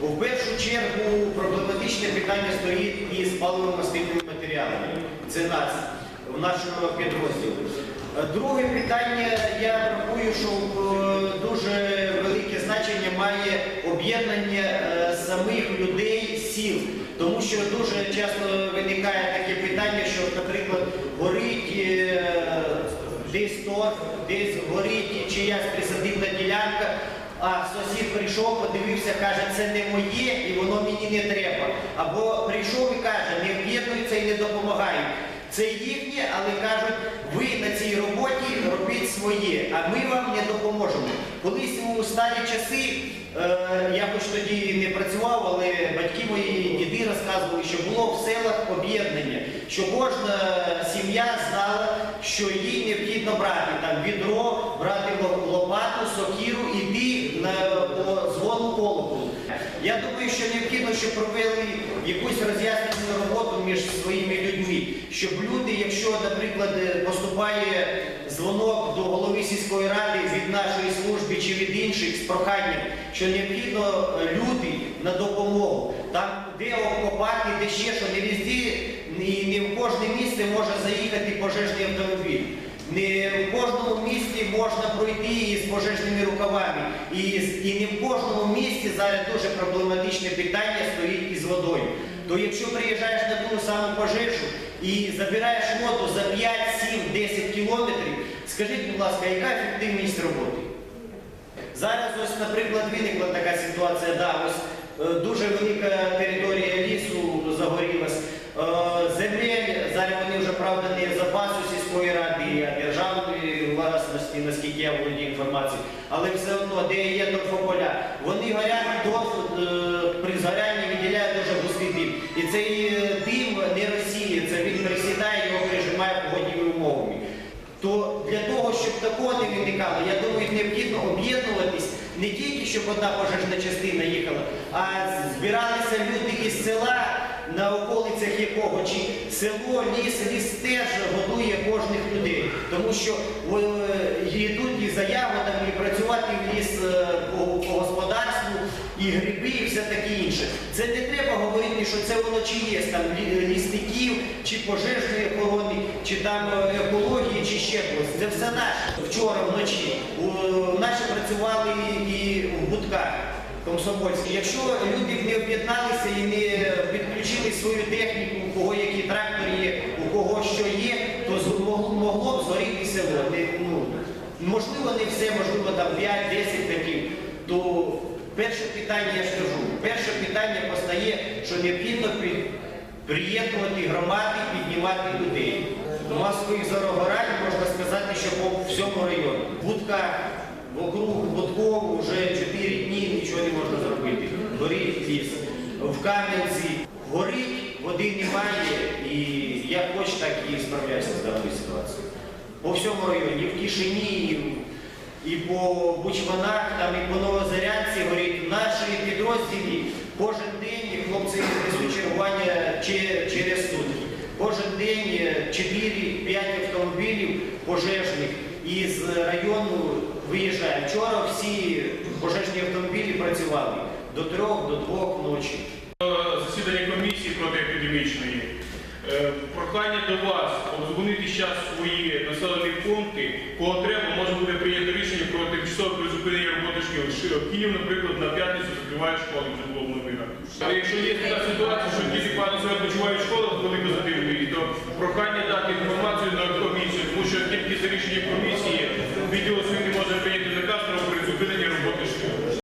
В першу чергу проблематичне питання стоїть із паливо-мастильними матеріалами. Це нас в нашому підрозділі. Друге питання, я рахую, що е, дуже велике значення має об'єднання е, самих людей сіл. Тому що дуже часто виникає таке питання, що, наприклад, горить е, десь торф, десь горить чиясь присадибна ділянка, а сусід прийшов, подивився, каже, це не моє і воно мені не треба. Або прийшов і каже, не об'єднуються і не допомагають. Це їхнє, але кажуть, ви на цій роботі робіть своє, а ми вам не допоможемо. Колись у старі часи, е, я хоч тоді не працював, але батьки мої діди розказували, що було в селах об'єднання, що кожна сім'я знала, що їй необхідно брати там відро, брати Я думаю, що необхідно, щоб провели якусь роз'яснювальну роботу між своїми людьми, щоб люди, якщо, наприклад, поступає дзвонок до голови сільської ради від нашої служби чи від інших з проханням, що необхідно е, люди на допомогу, там де окопати, де ще що, не везде, і не в кожне місце може заїхати пожежний автомобіль. Не в кожному місті можна пройти із пожежними рукавами. І, і не в кожному місті зараз дуже проблематичне питання стоїть із водою. То якщо приїжджаєш на ту саму пожежу і забираєш воду за 5, 7, 10 кілометрів, скажіть, будь ласка, яка ефективність роботи? Зараз ось, наприклад, виникла така ситуація, да, ось е, дуже велика територія лісу загорілась. Е, Земель, зараз вони вже, правда, не запасу сільської ради, а державної власності, наскільки я володію інформацією, але все одно, де є торфополя, вони горять, торф е, при згорянні виділяє дуже густий дим. І цей е, дим не розсіється, він присідає, його прижимає погодніми умовами то для того, щоб такого не виникало, я думаю, необхідно об'єднуватись не тільки, щоб одна пожежна частина їхала, а збиралися люди із села, на чи село, ліс, ліс теж годує кожних людей. Тому що е, йдуть і за ягодами, і працювати в ліс е, по, по господарству, і гриби, і все таке інше. Це не треба говорити, що це воно чи є там лісників, чи пожежної охорони, чи там е, екології, чи ще когось. Це все наше. Вчора вночі наші працювали і в будках. Комсомольські. Якщо люди не об'єдналися і не підключили свою техніку, у кого які трактори є, у кого що є, то з- могло могло б згоріти село. Не, ну, можливо, не все, можливо, там 5-10 таких. То перше питання, я ж кажу, перше питання постає, що необхідно приєднувати громади, піднімати людей. У Масових зарогорань можна сказати, що по всьому району. Будка вокруг Будков вже 4 дні нічого не можна зробити. Горить ліс. В Кам'янці горить, води немає, і як хоч, так і справляюся з даною ситуацією. По всьому районі, в Кишині, і, по Бучманах, там, і по Новозарянці горить. В нашій підрозділі кожен день хлопці несуть чергування через сутки. Кожен день 4-5 автомобілів пожежних із району виїжджає. Вчора всі пожежні автомобілі працювали до трьох, до двох ночі. засідання комісії протиепідемічної. Е, прохання до вас обзвонити зараз свої населені пункти, кого треба, може бути прийнято рішення про тимчасове призупинення роботи шкіл. Київ, наприклад, на п'ятницю закриває школу вже було Але якщо є така ситуація, що діти пані себе почувають школу, коли позитивні, то прохання дати інформацію на комісію, тому що тільки за рішення комісії відділ освіти може прийняти наказ про призупинення роботи.